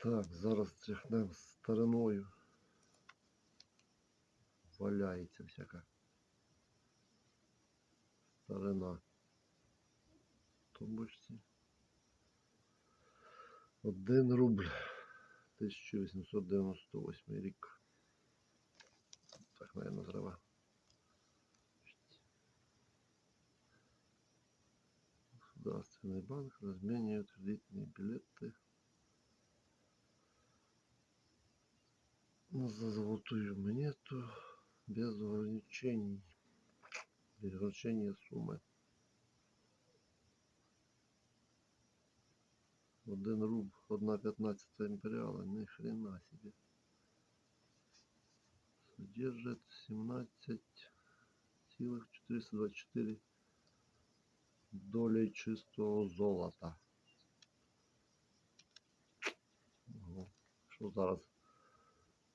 Так, зараз тряхнемо стариною. Валяється всяка старина. в Тумбочці. Один рубль. 1898 рік. Так, наверное, зрива. Государственный банк разменивает кредитные билеты за золотую монету без ограничений. Без ограничения суммы. Один руб, одна пятнадцатая империала, ни хрена себе. Содержит 17,424 долей чистого золота. Що зараз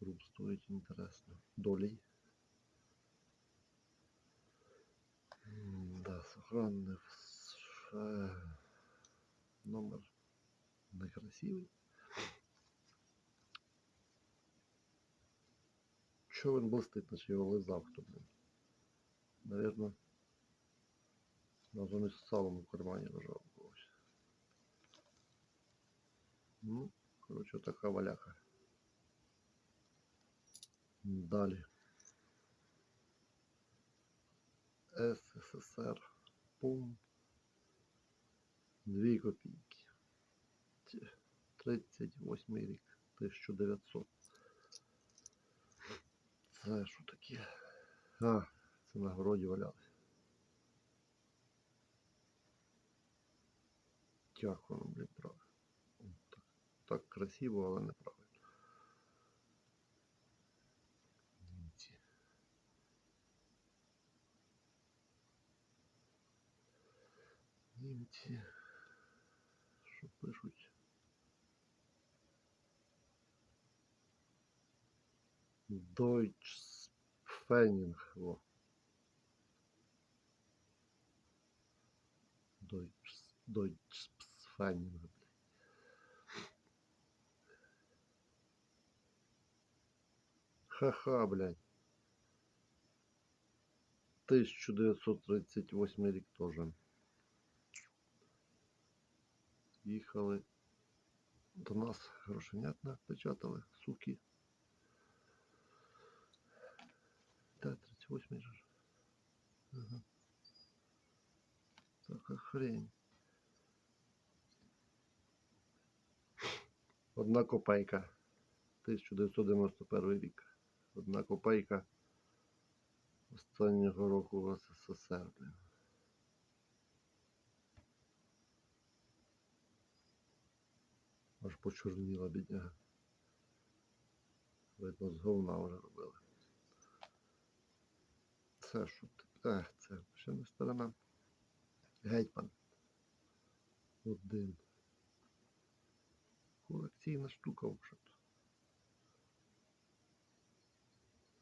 руб стоїть інтересно. Долей. М, Да, сохранний номер некрасивий. Чого він блистить, наче його лизав хто, блін? Наверно, разом із салом в кармані лежав у когось. Ну, коротше, така валяха. Далі. СССР. Пум. Дві копійки. 38 рік. 1900. Це що таке? А, це на городі валялось. Як воно, блін, правильно. Так, так красиво, але неправильно. Німці. Що пишуть? Deutschspfennig. Во. Deutsch, Deutschspfennig. блядь. Ха-ха, блядь. 1938 рік теж. Їхали до нас грошенят напечатали, суки. Та 38 же. Ага. Така хрень. Одна копейка. 1991 рік. Одна копейка останнього року в СССР. Аж почорніла бідняга. Видно, з говна вже робили. Це що ти? Ех, це ще не сторона. Гетьман. Один. Колекційна штука взагалі.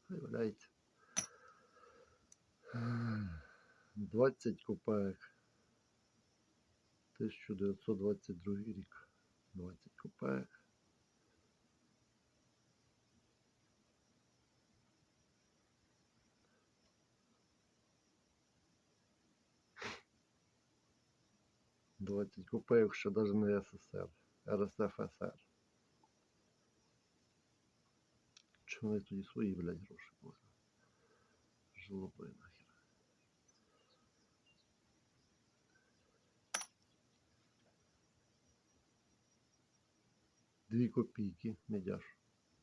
Хай валяється. 20 копеек. 1922 рік. 20 Двадцать Двадцять купеїв, що навіть не СССР, РСФСР. Чому вони тоді свої, блядь, гроші були? Жлобина. Дві копійки медяж.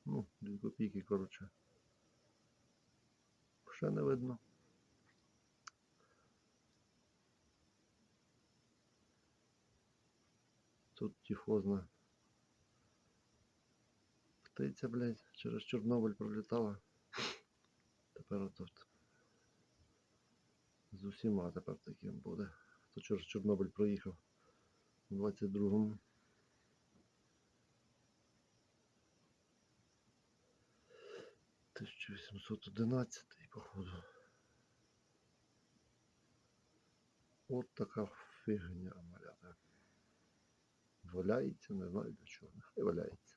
Ну, дві копійки, коротше. Ще не видно. Тут тіфозна птиця, блядь, через Чорнобиль пролітала. Тепер отут з усіма тепер таким буде. Хто через Чорнобиль проїхав у 22-му. Тисяча вісімсот одинадцятий, походу. От така фігня, маляра. Валяється, не знаю для чого. Нехай валяється.